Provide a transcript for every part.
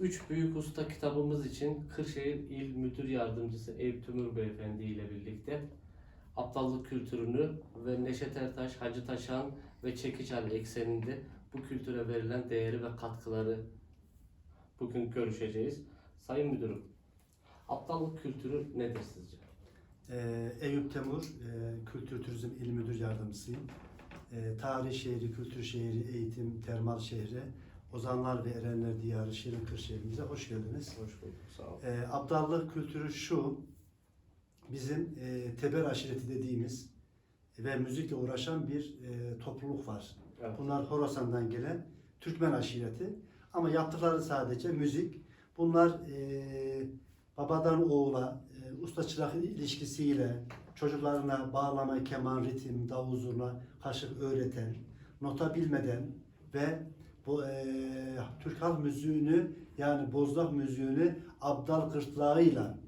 Üç Büyük Usta kitabımız için Kırşehir İl Müdür Yardımcısı Eyüp Tümür Beyefendi ile birlikte aptallık kültürünü ve Neşet Ertaş, Hacı Taşan ve Çekiç ekseninde bu kültüre verilen değeri ve katkıları bugün görüşeceğiz. Sayın Müdürüm, aptallık kültürü nedir sizce? Ee, Eyüp Temur, e, Kültür Turizm İl Müdür Yardımcısıyım. E, tarih şehri, kültür şehri, eğitim, termal şehri, Ozanlar ve Erenler Diyarı Şirin Kırşehir'imize hoş geldiniz. Hoş bulduk, sağ olun. E, abdallık kültürü şu, bizim e, teber aşireti dediğimiz ve müzikle uğraşan bir e, topluluk var. Evet. Bunlar Horasan'dan gelen Türkmen aşireti. Ama yaptıkları sadece müzik. Bunlar e, babadan oğula, e, usta çırak ilişkisiyle çocuklarına bağlama, keman, ritim, davul zurna, kaşık öğreten, nota bilmeden ve bu e, Türk halk müziğini yani bozlak müziğini abdal gırtlağıyla,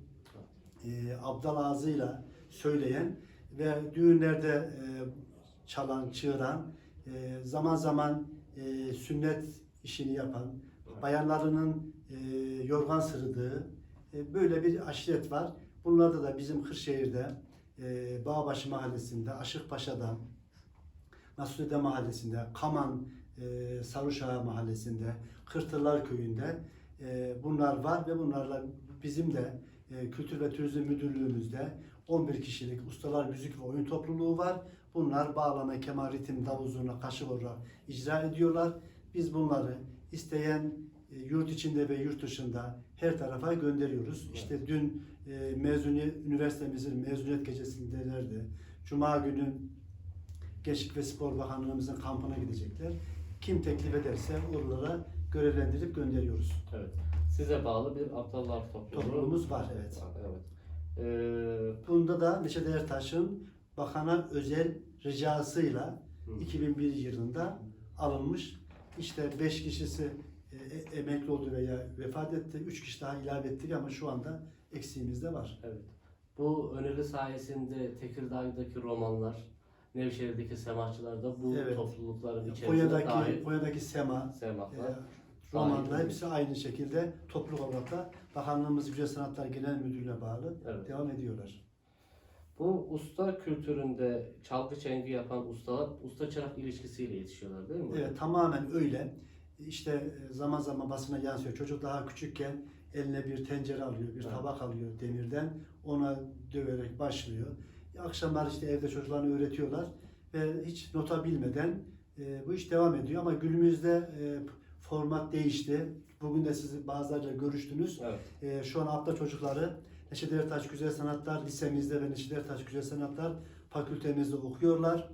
e, abdal ağzıyla söyleyen ve düğünlerde e, çalan, çığıran, e, zaman zaman e, sünnet işini yapan, bayanlarının e, yorgan sırıdığı e, böyle bir aşiret var. Bunlarda da bizim Kırşehir'de, e, Bağbaşı Mahallesi'nde, Aşıkpaşa'da, Nasuhide Mahallesi'nde, Kaman e, Saruşağı Mahallesi'nde, Kırtırlar Köyü'nde e, bunlar var ve bunlarla bizim de e, Kültür ve Turizm Müdürlüğümüzde 11 kişilik ustalar müzik ve oyun topluluğu var. Bunlar bağlama, keman, ritim, davul zurna, kaşık olarak icra ediyorlar. Biz bunları isteyen e, yurt içinde ve yurt dışında her tarafa gönderiyoruz. Evet. İşte dün e, mezuniyet, üniversitemizin mezuniyet gecesindelerdi. Cuma günü Gençlik ve Spor Bakanlığımızın kampına gidecekler. Kim teklif ederse oralara görevlendirip gönderiyoruz. Evet. Size bağlı bir aptallar topluluğu. Topluluğumuz var, evet. Evet. Ee, Bunda da Neşet Ertaş'ın bakana özel ricasıyla Hı. 2001 yılında alınmış. İşte 5 kişisi e, e- emekli oldu veya vefat etti. 3 kişi daha ilave ettik ama şu anda eksiğimiz de var. Evet. Bu öneri sayesinde Tekirdağ'daki romanlar, Nevşehir'deki semaççılar da bu Evet. toplulukların içerisinde Konya'daki, dahil Konya'daki Sema, e, semaklar. romanlar Dahil. hepsi aynı şekilde topluluk olarak da Bakanlığımız Güzel Sanatlar Genel Müdürlüğü'ne bağlı Evet. devam ediyorlar. Bu usta kültüründe çalgı çengi yapan ustalar usta çırak ilişkisiyle yetişiyorlar değil mi? Evet, tamamen öyle. İşte e, zaman zaman basına yansıyor. Çocuk daha küçükken eline bir tencere alıyor, bir Evet. tabak alıyor demirden. Ona döverek başlıyor. Akşamlar işte evde çocuklarını öğretiyorlar ve hiç nota bilmeden e, bu iş devam ediyor. Ama günümüzde e, format değişti. Bugün de siz bazılarıyla görüştünüz. Evet. E, şu an altta çocukları Neşet Ertaş Güzel Sanatlar Lisemizde ve Neşet Ertaş Güzel Sanatlar Fakültemizde okuyorlar.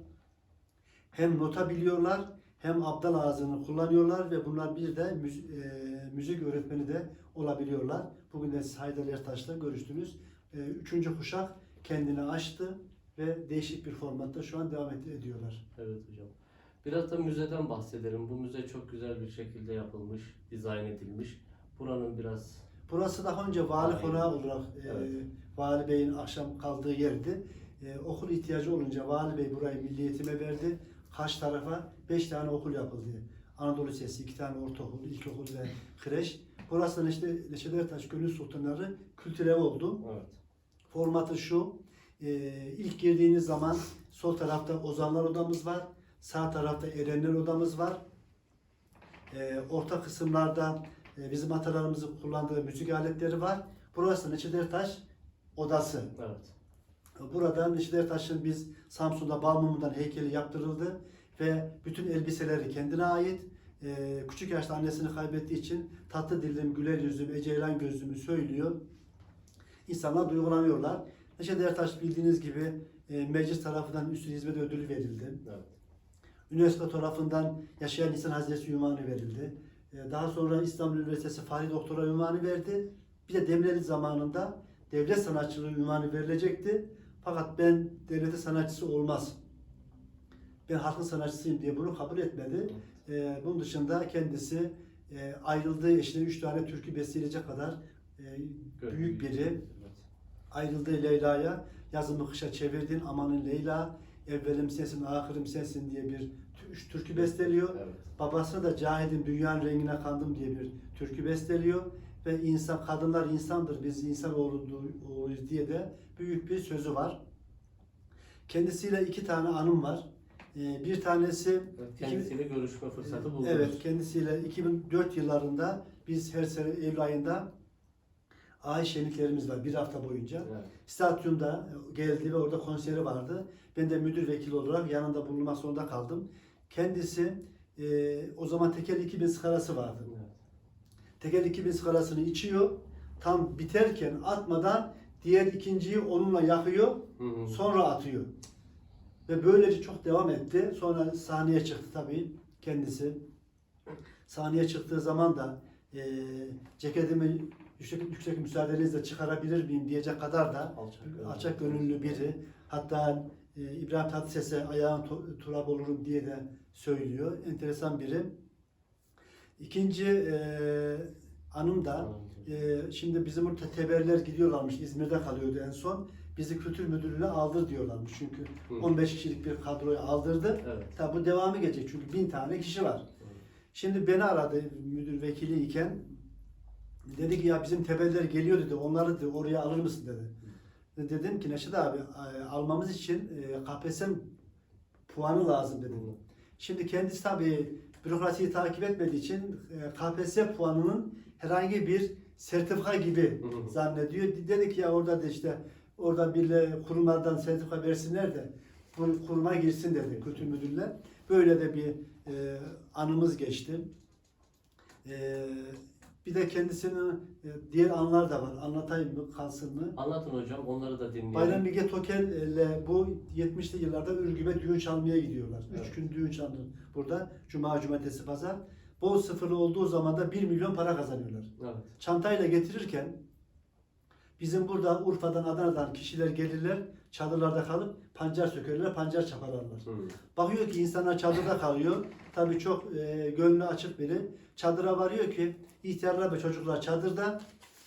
Hem nota biliyorlar hem abdal ağzını kullanıyorlar ve bunlar bir de müz- e, müzik öğretmeni de olabiliyorlar. Bugün de siz Haydar Ertaş'la görüştünüz. E, üçüncü kuşak kendini açtı ve değişik bir formatta şu an devam ed- ediyorlar. Evet hocam. Biraz da müzeden bahsedelim. Bu müze çok güzel bir şekilde yapılmış, dizayn edilmiş. Buranın biraz Burası daha önce vali Aynen. konağı olarak e, Evet. Vali Bey'in akşam kaldığı yerdi. E, okul ihtiyacı olunca Vali Bey burayı Milli Eğitim'e verdi. Karşı tarafa 5 tane okul yapıldı. Anadolu Lisesi, 2 tane ortaokul, ilkokul ve kreş. Burası da işte Neşet Ertaş Gönül Sultanları kültür evi oldu. evet. Formatı şu. e, ilk girdiğiniz zaman sol tarafta Ozanlar odamız var. Sağ tarafta Erenler odamız var. E, orta kısımlarda e, bizim atalarımızın kullandığı müzik aletleri var. Burası Neşet Ertaş odası. Evet. Burada Neşet Ertaş'ın biz Samsun'da Balmum'dan heykeli yaptırıldı ve bütün elbiseleri kendine ait. E, küçük yaşta annesini kaybettiği için tatlı dilim, güler yüzlüm, eceylan gözlümü söylüyor. İnsanlar duygulanıyorlar. Neşet Ertaş bildiğiniz gibi e, meclis tarafından üstün hizmet ödülü verildi. Evet. UNESCO tarafından Yaşayan İnsan Hazinesi ünvanı verildi. E, Daha sonra İstanbul Üniversitesi Fahri Doktora ünvanı verdi. Bir de Demireli zamanında devlet sanatçılığı ünvanı verilecekti. Fakat ben devlete sanatçısı olmaz. Ben halkın sanatçısıyım diye bunu kabul etmedi. E, bunun dışında kendisi e, ayrıldığı eşine üç tane türkü besteleyecek kadar e, büyük biri. Ayrıldığı Leyla'ya yazımı kışa çevirdin amanın Leyla evvelim sensin, ahirim sensin diye bir tü- türkü besteliyor. Evet. Babası da cahidim dünyanın rengine kandım diye bir türkü besteliyor. Ve insan, kadınlar insandır, biz insan oğluyuz diye de büyük bir sözü var. Kendisiyle iki tane anım var. Ee, Bir tanesi Kendisiyle görüşme fırsatı buldunuz. Evet, kendisiyle 2004 yıllarında biz her sene Eylül ayında ay şenliklerimiz var bir hafta boyunca. Evet. Stadyumda geldi ve orada konseri vardı. Ben de müdür vekili olarak yanında bulunmak zorunda kaldım. Kendisi e, o zaman tekel 2000 skarası vardı. Evet. Tekel 2000 skarasını içiyor. Tam biterken atmadan diğer ikinciyi onunla yakıyor. Hı hı. Sonra atıyor. Ve böylece çok devam etti. Sonra sahneye çıktı tabii kendisi. Sahneye çıktığı zaman da e, ceketimi yüksek, yüksek müsaadenizle çıkarabilir miyim diyecek kadar da Alçak gönüllü. alçak gönüllü biri. Hatta e, İbrahim Tatlıses'e ayağın to- turab olurum diye de söylüyor. Enteresan biri. İkinci e, anım da ee, şimdi bizim burada teberler gidiyorlarmış. İzmir'de kalıyordu en son. Bizi kültür müdürlüğüne aldır diyorlarmış. Çünkü Hı. 15 kişilik bir kadroyu aldırdı. Evet. Tabi bu devamı gelecek çünkü bin tane kişi var. Şimdi beni aradı müdür vekili iken. Dedi ki ya bizim tebeller geliyor dedi. Onları dedi, oraya alır mısın dedi. Dedim ki Neşet abi e, almamız için e, KPSS puanı lazım dedim. Hı. Şimdi kendisi tabii bürokrasiyi takip etmediği için e, KPSS puanının herhangi bir sertifika gibi Hı hı. zannediyor. Dedi ki ya orada da işte orada bir kurumlardan sertifika versinler de bu kuruma girsin dedi kültür müdürler. Böyle de bir e, anımız geçti. E, bir de kendisinin e, diğer anlar da var. Anlatayım mı, kalsın mı? Anlatın hocam, onları da dinleyelim. Bayram Bilge Tokel ile bu 70'li yıllarda Ürgüp'e düğün çalmaya gidiyorlar. Üç Evet. gün düğün çaldı burada. Cuma, cumartesi, pazar. Bol sıfırlı olduğu zaman da 1 milyon para kazanıyorlar. Evet. Çantayla getirirken bizim burada Urfa'dan, Adana'dan kişiler gelirler, çadırlarda kalıp pancar sökerler, pancar çaparlarlar. Hı. Bakıyor ki insanlar çadırda kalıyor. Tabii çok e, gönlü açık biri. Çadıra varıyor ki ihtiyarlar ve çocuklar çadırda,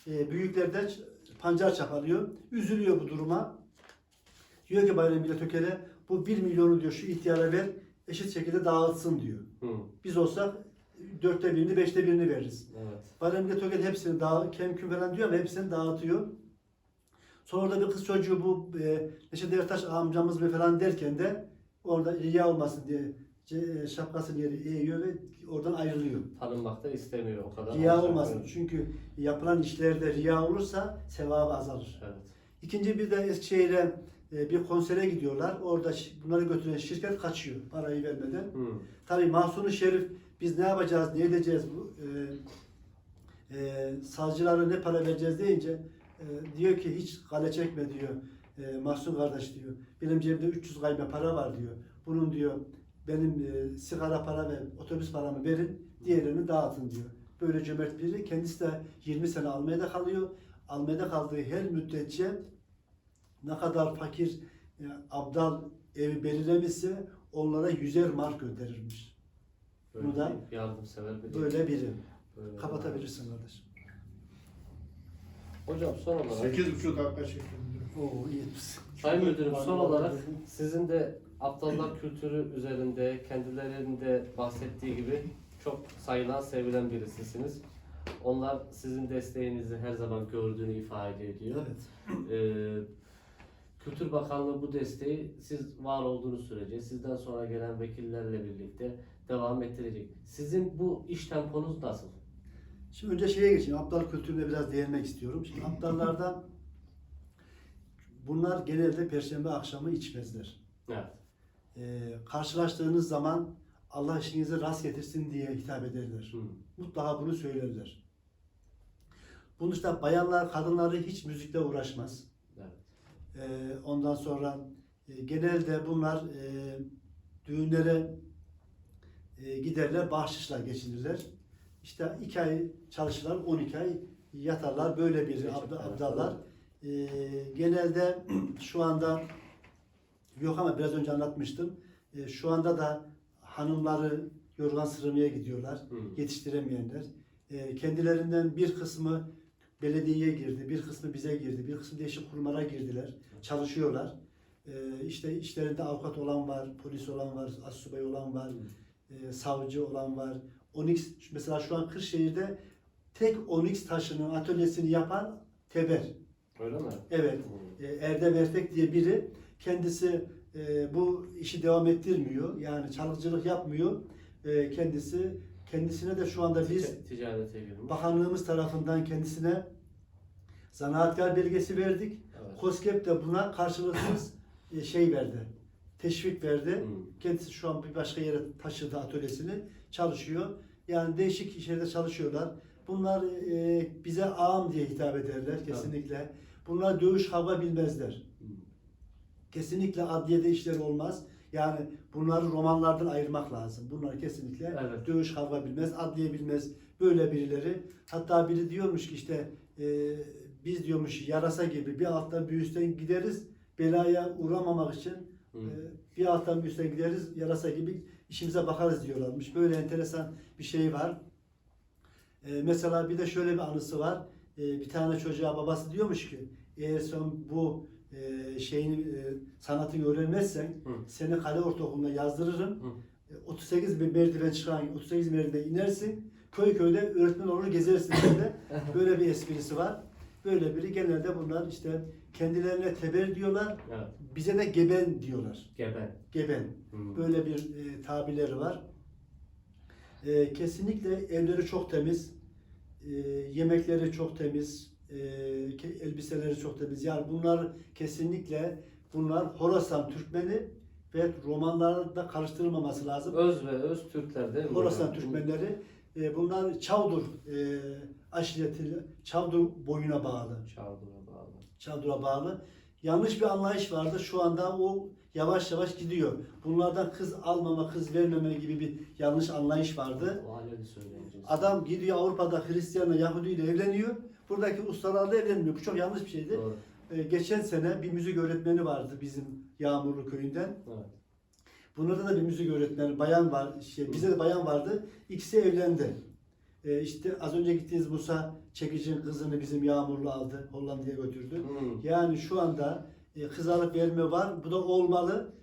e, büyükler de pancar çapalıyor. Üzülüyor bu duruma. Diyor ki Bayram Bilge Tökel'e bu 1 milyonu diyor şu ihtiyara ver eşit şekilde dağıtsın diyor. Hı. Biz olsak dörtte birini, beşte birini veririz. Evet. Bayram Bilge Tökel hepsini dağ, kemküm falan diyor ama hepsini dağıtıyor. Sonra da bir kız çocuğu bu e, Neşet Ertaş amcamız ve falan derken de orada riya olmasın diye ce- şapkasını yeri eğiyor ve oradan ayrılıyor. Tanınmak da istemiyor o kadar. Riya olmasın. gönüllü. Çünkü yapılan işlerde riya olursa sevabı azalır. Evet. İkinci bir de Eskişehir'e e, bir konsere gidiyorlar. Orada bunları götüren şirket kaçıyor parayı vermeden. Hı. Tabii Mahsuni Şerif biz ne yapacağız, ne edeceğiz bu e, e, savcılara ne para vereceğiz deyince e, diyor ki hiç kale çekme diyor e, Mahsun kardeş diyor. Benim cebimde 300 gayme para var diyor. Bunun diyor benim e, sigara para ve otobüs paramı verin diğerini dağıtın diyor. Böyle cömert biri. Kendisi de 20 sene Almanya'da kalıyor. Almanya'da kaldığı her müddetçe ne kadar fakir, e, abdal evi belirlemişse onlara yüzer mark gönderirmiş. Böyle Bunu da yardımsever bir Böyle biri. Böyle Kapatabilirsin kardeşim. Hocam son olarak 8.5 dakika çekildi. Oo? Sayın Müdürüm son olarak sizin de aptallar kültürü üzerinde kendilerinde bahsettiği gibi çok sayılan, sevilen birisisiniz. Onlar sizin desteğinizi her zaman gördüğünü ifade ediyor. Evet. Ee, Kültür Bakanlığı bu desteği siz var olduğunuz sürece sizden sonra gelen vekillerle birlikte devam ettirecek. Sizin bu iş temponuz nasıl? Şimdi önce şeye geçeyim. Aptal kültürüne biraz değinmek istiyorum. Şimdi aptallardan bunlar genelde perşembe akşamı içmezler. Evet. Ee, karşılaştığınız zaman Allah işinizi rast getirsin diye hitap ederler. Hı. Mutlaka bunu söylerler. Bunun dışında bayanlar, kadınları hiç müzikle uğraşmaz. Evet. Ee, ondan sonra e, genelde bunlar e, düğünlere e, giderler, bahşişle geçinirler. İşte iki ay çalışırlar, 12 ay yatarlar. Böyle bir evet, abdallar. Ee, genelde şu anda yok ama biraz önce anlatmıştım. Ee, şu anda da hanımları yorgan sırmaya gidiyorlar Hı. yetiştiremeyenler. Ee, kendilerinden bir kısmı belediyeye girdi, bir kısmı bize girdi, bir kısmı değişik kurumlara girdiler, çalışıyorlar. e, işte işlerinde avukat olan var, polis olan var, asubay olan var, e, savcı olan var. Onyx mesela şu an Kırşehir'de tek Onyx taşının atölyesini yapan Teber. Öyle mi? Evet. E, Erdem Ertek diye biri kendisi e, bu işi devam ettirmiyor. Yani çalgıcılık yapmıyor. E, kendisi kendisine de şu anda biz Tic- ticarete girmiş. bakanlığımız tarafından kendisine zanaatkar belgesi verdik. Evet. KOSGEB de buna karşılıksız e, şey verdi. Teşvik verdi. Hı. Kendisi şu an bir başka yere taşıdı atölyesini. Çalışıyor. Yani değişik işlerde çalışıyorlar. Bunlar e, bize ağam diye hitap ederler kesinlikle. Bunlar dövüş hava bilmezler. Hı. Kesinlikle adliyede işleri olmaz. Yani bunları romanlardan ayırmak lazım. Bunlar kesinlikle Evet. dövüş kavga bilmez, adliye bilmez. Böyle birileri. Hatta biri diyormuş ki işte e, biz diyormuş yarasa gibi bir alttan bir üstten gideriz belaya uğramamak için Hı. e, bir alttan bir üstten gideriz yarasa gibi işimize bakarız diyorlarmış. Böyle enteresan bir şey var. E, mesela bir de şöyle bir anısı var. E, bir tane çocuğa babası diyormuş ki eğer sen bu e, şeyini e, sanatını öğrenmezsen Hı. seni kale ortaokuluna yazdırırım. Hı. E, 38 bir merdiven çıkan 38 merdiven inersin. Köy köyde öğretmen olur gezersin dedi. Böyle bir esprisi var. Böyle biri genelde bunlar işte kendilerine teber diyorlar. Evet. Bize de geben diyorlar. Geben. Geben. Hı. Böyle bir e, tabirleri var. E, kesinlikle evleri çok temiz. E, yemekleri çok temiz. E, elbiseleri çok temiz. Yani bunlar kesinlikle bunlar Horasan Türkmeni ve romanlarda karıştırılmaması lazım. Öz ve öz Türkler değil mi? Horasan? Türkmenleri e, bunlar Çavdur e, aşireti, Çavdur boyuna bağlı. Çağdur'a bağlı. Çavdur'a bağlı. Yanlış bir anlayış vardı. Şu anda o yavaş yavaş gidiyor. Bunlardan kız almama, kız vermeme gibi bir yanlış anlayış vardı. Adam gidiyor Avrupa'da Hristiyanla, Yahudi ile evleniyor. Buradaki ustalarla evlenmiyor. Bu çok yanlış bir şeydi. Doğru. E, geçen sene bir müzik öğretmeni vardı bizim Yağmurlu köyünden. Evet. Bunlarda da bir müzik öğretmeni bayan var. Işte bize de bayan vardı. İkisi evlendi. Ee, işte az önce gittiğiniz Musa Çekici'nin kızını bizim Yağmurlu aldı. Hollanda'ya götürdü. Hı. Yani şu anda e, kız alıp verme var. Bu da olmalı.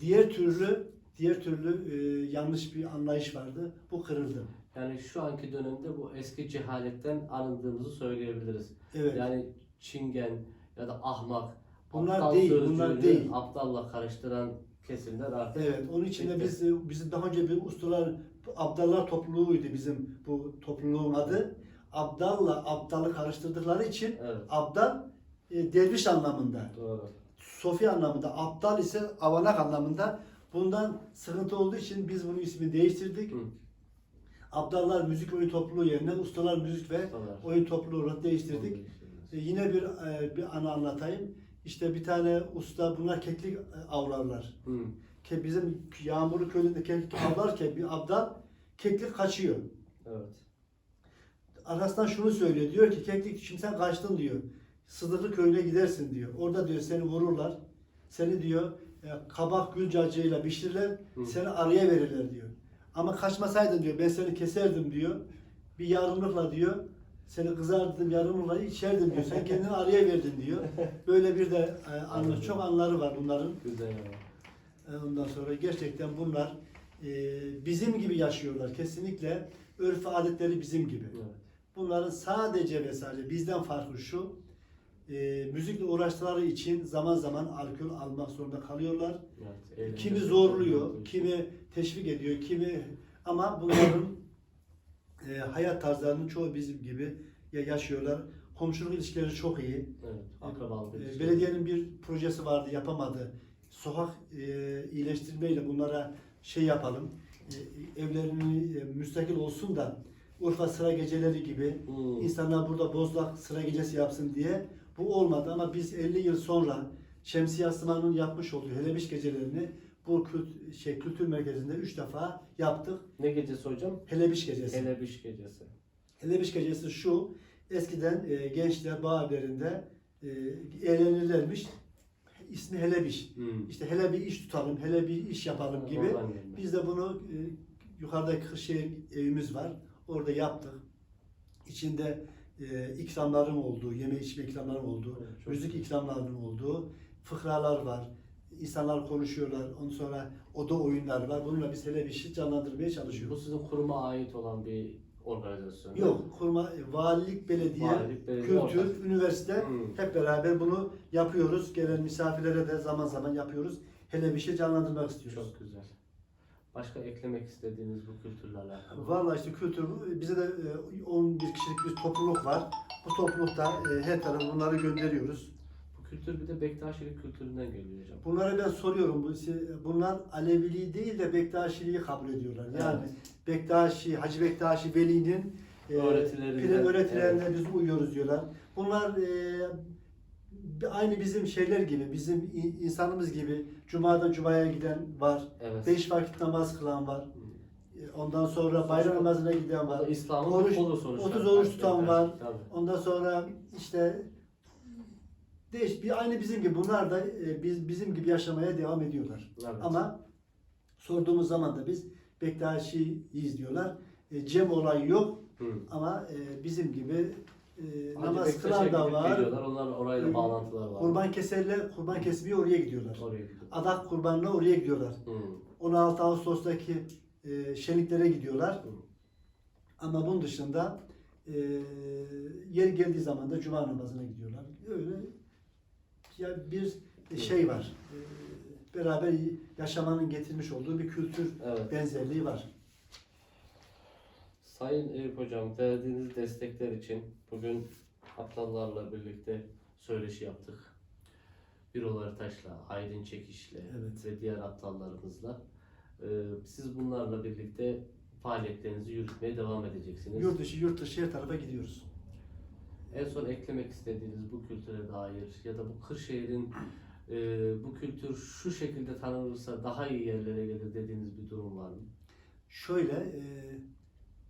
Diğer türlü diğer türlü e, yanlış bir anlayış vardı. Bu kırıldı. Yani şu anki dönemde bu eski cehaletten arındığımızı söyleyebiliriz. Evet. Yani çingen ya da ahmak, Bunlar aptal değil, bunlar değil. aptalla karıştıran kesimler artık. Evet, onun için de biz e, bizim daha önce bir ustalar Abdallar topluluğuydu bizim bu topluluğun adı. Abdalla Abdal'ı karıştırdıkları için Evet. Abdal e, derviş anlamında. Doğru. Sofi anlamında, Abdal ise avanak anlamında. Bundan sıkıntı olduğu için biz bunun ismini değiştirdik. Hı. Abdallar müzik oyun topluluğu yerine ustalar müzik ve Ustalar. oyun topluluğu olarak değiştirdik. E, yine bir e, bir anı anlatayım. İşte bir tane usta bunlar keklik e, avlarlar. Hı. Ke bizim Yağmurlu köyünde keklik avlarken bir abdal keklik kaçıyor. Evet. Arasından şunu söylüyor. Diyor ki keklik şimdi sen kaçtın diyor. Sıdıklı köyüne gidersin diyor. Orada diyor seni vururlar. Seni diyor e, kabak gül cacığıyla pişirirler. Hı. Seni araya verirler diyor. Ama kaçmasaydın diyor ben seni keserdim diyor. Bir yarımlıkla diyor. Seni kızardım yarımlıkla içerdim diyor. Sen kendini araya verdin diyor. Böyle bir de e, anı, çok anları var bunların. Güzel Ondan sonra gerçekten bunlar e, bizim gibi yaşıyorlar. Kesinlikle örf adetleri bizim gibi. Evet. Bunların sadece ve sadece bizden farkı şu. E, müzikle uğraştıkları için zaman zaman alkol almak zorunda kalıyorlar. Evet. Kimi zorluyor, kimi teşvik ediyor, kimi ama bunların e, hayat tarzlarının çoğu bizim gibi ya- yaşıyorlar. Komşuluk ilişkileri çok iyi. Evet. Akrabalık E, belediyenin bir projesi vardı, yapamadı. Sokak e, iyileştirmeyle bunlara şey yapalım. E, evlerini e, müstakil olsun da Urfa sıra geceleri gibi Hı. insanlar burada Bozlak sıra gecesi yapsın diye. Bu olmadı ama biz 50 yıl sonra Şemsiye Aslıman'ın yapmış olduğu Helebiş gecelerini bu kült, şey, kültür merkezinde 3 defa yaptık. Ne gecesi hocam? Helebiş gecesi. Elebiş gecesi. Helebiş gecesi şu. Eskiden e, gençler bağ evlerinde e, eğlenirlermiş. İsmi Helebiş. Hı. İşte hele bir iş tutalım, hele bir iş yapalım gibi. Oradan gelme. Biz de bunu e, yukarıdaki Kırşehir evimiz var. Orada yaptık. İçinde e, ikramların olduğu, yeme içme ikramların olduğu, Evet, çok müzik güzel. ikramlarının olduğu, fıkralar var. insanlar konuşuyorlar. Ondan sonra oda oyunlar var. Bununla biz hele bir şey canlandırmaya Bu çalışıyoruz. sizin kuruma ait olan bir organizasyon. Yok, kurma, valilik, belediye, Valilik, belediye kültür, ortak. üniversite Hmm. hep beraber bunu yapıyoruz. Gelen misafirlere de zaman zaman yapıyoruz. Hele bir şey canlandırmak istiyoruz. Çok güzel. Başka eklemek istediğiniz bu kültürle alakalı? Vallahi işte kültür, bize de e, 11 kişilik bir topluluk var. Bu toplulukta e, her tarafa bunları gönderiyoruz. Bu kültür bir de Bektaşilik kültüründen geliyor hocam. Bunlara ben soruyorum. bu- Bunlar Aleviliği değil de Bektaşiliği kabul ediyorlar. Yani Bektaşi, Hacı Bektaşi Veli'nin e, Öğretilerinden, pire- öğretilerine biz uyuyoruz diyorlar. Bunlar e, aynı bizim şeyler gibi, bizim in- insanımız gibi Cuma'da Cuma'ya giden var. Evet. Beş vakit namaz kılan var. Hmm. E, Ondan sonra bayram namazına giden var. İslam'ın Oruç- kolu sonuçta. 30 oruç tutan var. Tabii. Ondan sonra işte değiş bir aynı bizim gibi bunlar da e, biz bizim gibi yaşamaya devam ediyorlar. Evet. Ama sorduğumuz zaman da biz Bektaşiyiz diyorlar. E, Cem olayı yok Hı. ama e, bizim gibi e, Hacı namaz Bektaş'a kılan da gidip var. Geliyorlar. Onların orayla Hı. bağlantılar var. Kurban keserler, kurban kesmeye oraya gidiyorlar. Oraya gidiyor. Adak kurbanına oraya gidiyorlar. Hı. 16 Ağustos'taki e, şenliklere gidiyorlar. Hı. Ama bunun dışında e, yer geldiği zaman da cuma namazına gidiyorlar. Öyle ya bir şey var. E, beraber yaşamanın getirmiş olduğu bir kültür Evet. benzerliği var. Sayın Eyüp Hocam, verdiğiniz destekler için bugün aptallarla birlikte söyleşi yaptık. Birol Ertaş'la, Aydın Çekiş'le Evet. ve diğer aptallarımızla. Ee, siz bunlarla birlikte faaliyetlerinizi yürütmeye devam edeceksiniz. Yurt dışı, yurt dışı her tarafa gidiyoruz. En son eklemek istediğiniz bu kültüre dair ya da bu Kırşehir'in e, bu kültür şu şekilde tanınırsa daha iyi yerlere gelir dediğiniz bir durum var mı? Şöyle, e,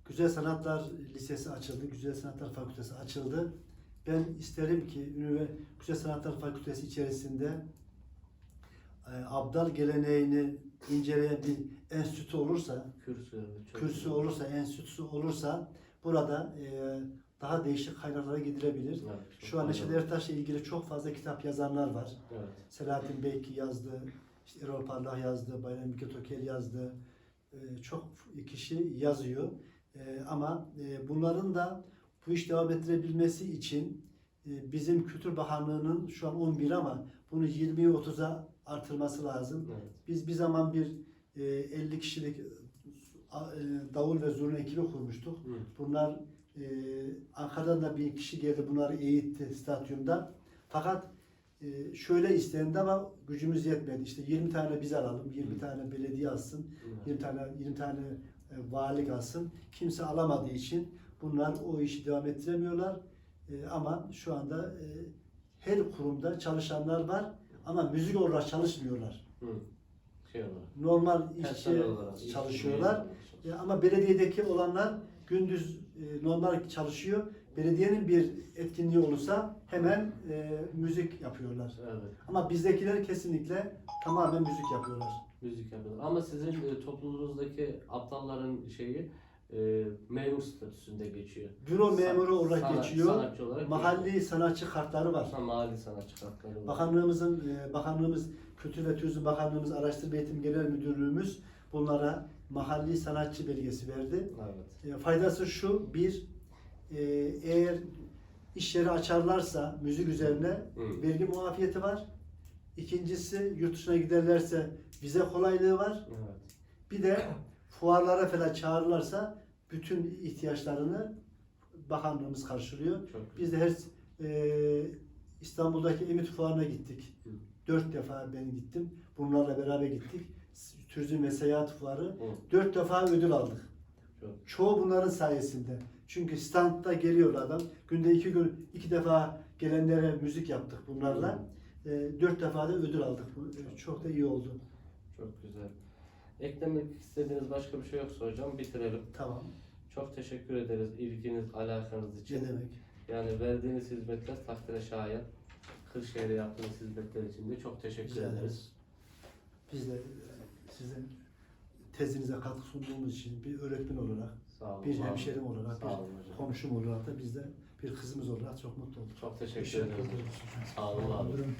Güzel Sanatlar Lisesi açıldı, Güzel Sanatlar Fakültesi açıldı. Ben isterim ki Güzel Sanatlar Fakültesi içerisinde e, abdal geleneğini inceleyen bir enstitü olursa, Kürsü, kürsü olursa, enstitüsü olursa burada e, daha değişik kaynaklara gidilebilir. Evet, Şu an Neşet. Ertaş'la ilgili çok fazla kitap yazanlar var. Evet. Selahattin Beyki yazdı, işte Erol Parlak yazdı, Bayram Mikit Tokel yazdı. Ee, çok kişi yazıyor. Ee, ama e, bunların da bu iş devam ettirebilmesi için e, bizim Kültür Bakanlığı'nın şu an 11 ama bunu 20'ye 30'a artırması lazım. Evet. Biz bir zaman bir e, 50 kişilik e, e, davul ve zurna ekibi kurmuştuk. Hı. Bunlar e, Ankara'dan da bir kişi geldi bunları eğitti stadyumda. Fakat e, şöyle istendi ama gücümüz yetmedi. İşte 20 tane biz alalım, 20 tane belediye alsın, Evet. 20 tane 20 tane e, valilik alsın. Kimse alamadığı için bunlar o işi devam ettiremiyorlar. E, ama şu anda e, her kurumda çalışanlar var ama müzik olarak çalışmıyorlar. Hı. Şey olarak. Normal işçi personel olarak, işçi çalışıyorlar. olarak E, Ama belediyedeki olanlar gündüz normal çalışıyor. Belediyenin bir etkinliği olursa hemen e, müzik yapıyorlar. Evet. Ama bizdekiler kesinlikle tamamen müzik yapıyorlar. Müzik yapıyorlar. Ama sizin e, topluluğunuzdaki aptalların şeyi e, memur statüsünde geçiyor. Büro memuru olarak sanat- geçiyor. Sanatçı olarak Mahalli sanatçı kartları var. Ha, mahalli sanatçı kartları var. Bakanlığımızın, e, bakanlığımız, Kültür ve Turizm Bakanlığımız, Araştırma Eğitim Genel Müdürlüğümüz bunlara mahalli sanatçı belgesi verdi. Evet. E, faydası şu, bir, e, eğer iş yeri açarlarsa müzik üzerine Hı. vergi muafiyeti var. İkincisi yurt dışına giderlerse vize kolaylığı var. Evet. Bir de fuarlara falan çağırırlarsa bütün ihtiyaçlarını bakanlığımız karşılıyor. Çok Biz de her e, İstanbul'daki Emit Fuarı'na gittik. Hı. Dört defa ben gittim. Bunlarla beraber gittik. Turizm ve Seyahat Fuarı. Hı. Dört defa ödül aldık. Çok. Çoğu bunların sayesinde. Çünkü standta geliyor adam. Günde iki gün iki defa gelenlere müzik yaptık bunlarla. E, dört defa da ödül aldık. E, çok da iyi oldu. Çok güzel. Eklemek istediğiniz başka bir şey yoksa hocam bitirelim. Tamam. Çok teşekkür ederiz ilginiz, alakanız için. Ne demek? Yani verdiğiniz hizmetler takdire şayan. Kırşehir'e yaptığınız hizmetler için de çok teşekkür Rica ederiz. ederiz. Biz de e, sizin tezinize katkı sunduğumuz için bir öğretmen olarak, Sağ olun. bir var olun. hemşerim olarak, Sağ olun bir hocam. komşum olarak da biz de bir kızımız olarak çok mutlu olduk. Çok teşekkür, ederim. Sağ olun. Buyurun.